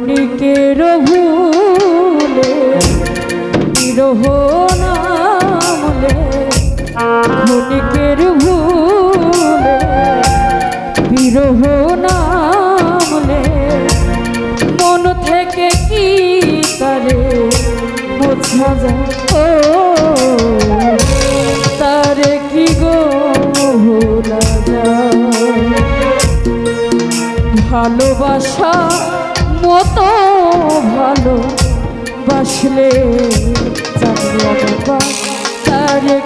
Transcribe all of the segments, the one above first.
ক্ষণিকের ভুলে বিরহ নামলে ক্ষণিকের ভুলে বিরহ নামলে মন থেকে কি তারে বোঝা যায়? তারে কি গো ভালোবাসা মতো ভালো বাসলে চাকরি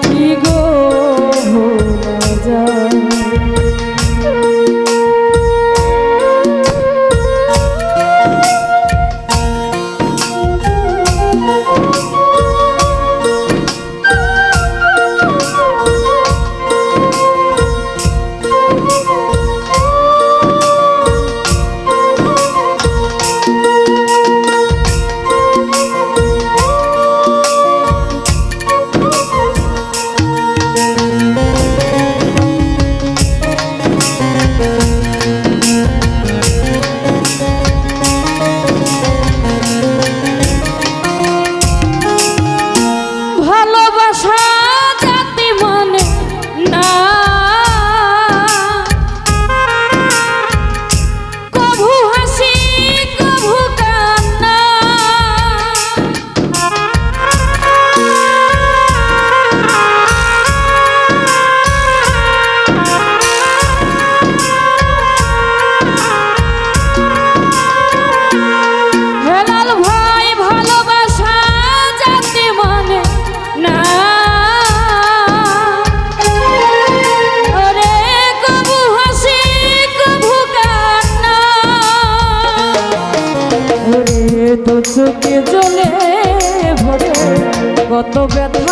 কি গো যায়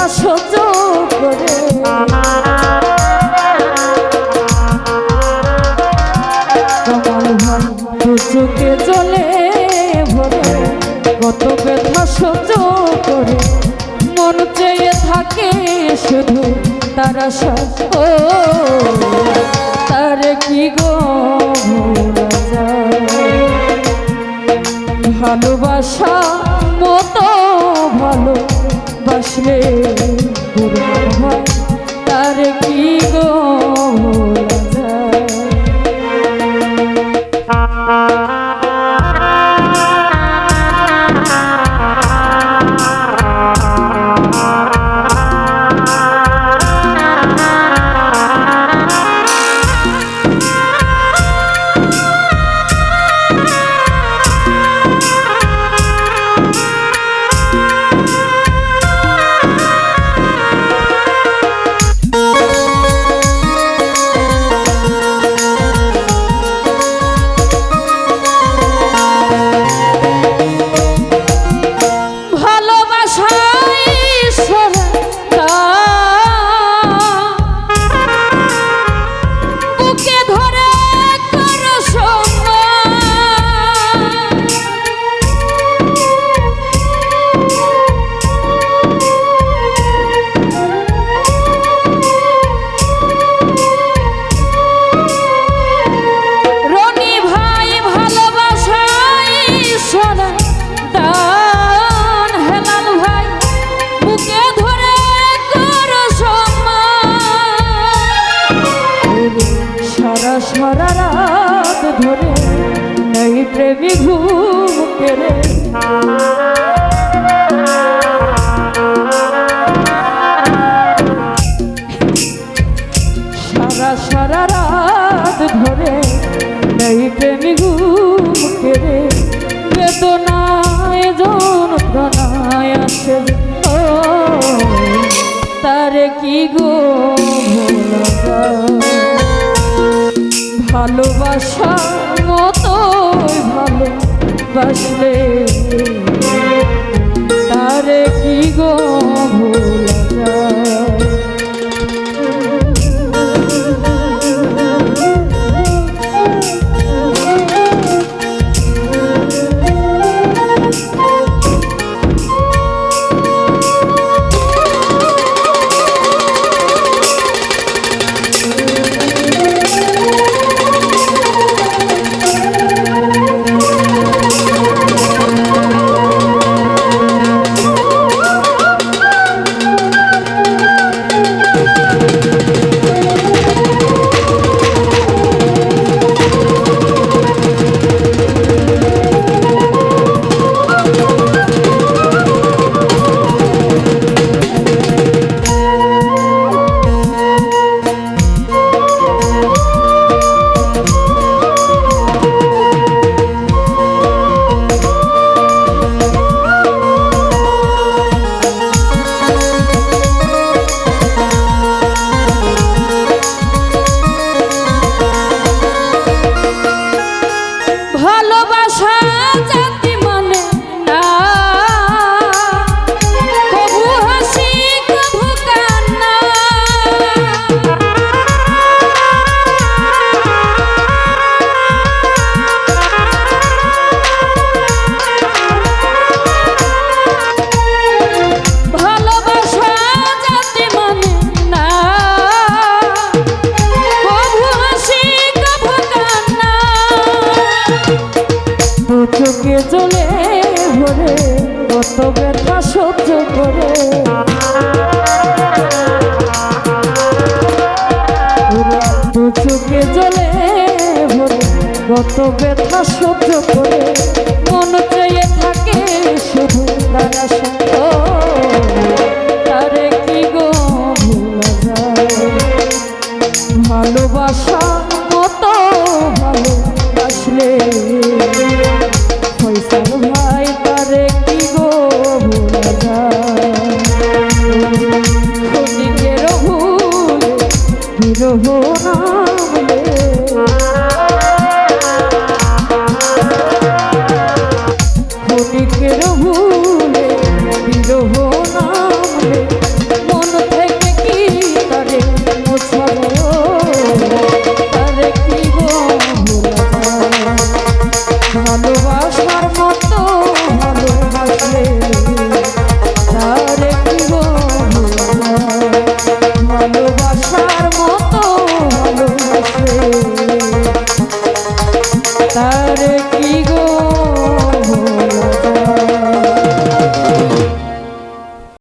ব্যথা করে কমল ভাই তো চোখে জ্বলে ভরে, কত সহ্য করে মন চেয়ে থাকে শুধু তারা ও তার কি গো ভোলা ভালোবাসা মতো ভালো বাসলে তার কি গো? এই প্রেমী ঘুম কেড়ে সারা সারা রাত ধরে নেই প্রেমী ঘুম কেড়ে বেদনায় যন্ত্রণায় আছে ও, তারে কি গো? ভালোবাসা বাসলে কত ব্যথা সহ্য করে, মন চেয়ে থাকে শুধু তারা তারে কি গো ভুলা যায়? ভালোবাসা কত ভালোবাসলে পয়সার ভাই কি গো ভুলা যায়? ক্ষতিকের না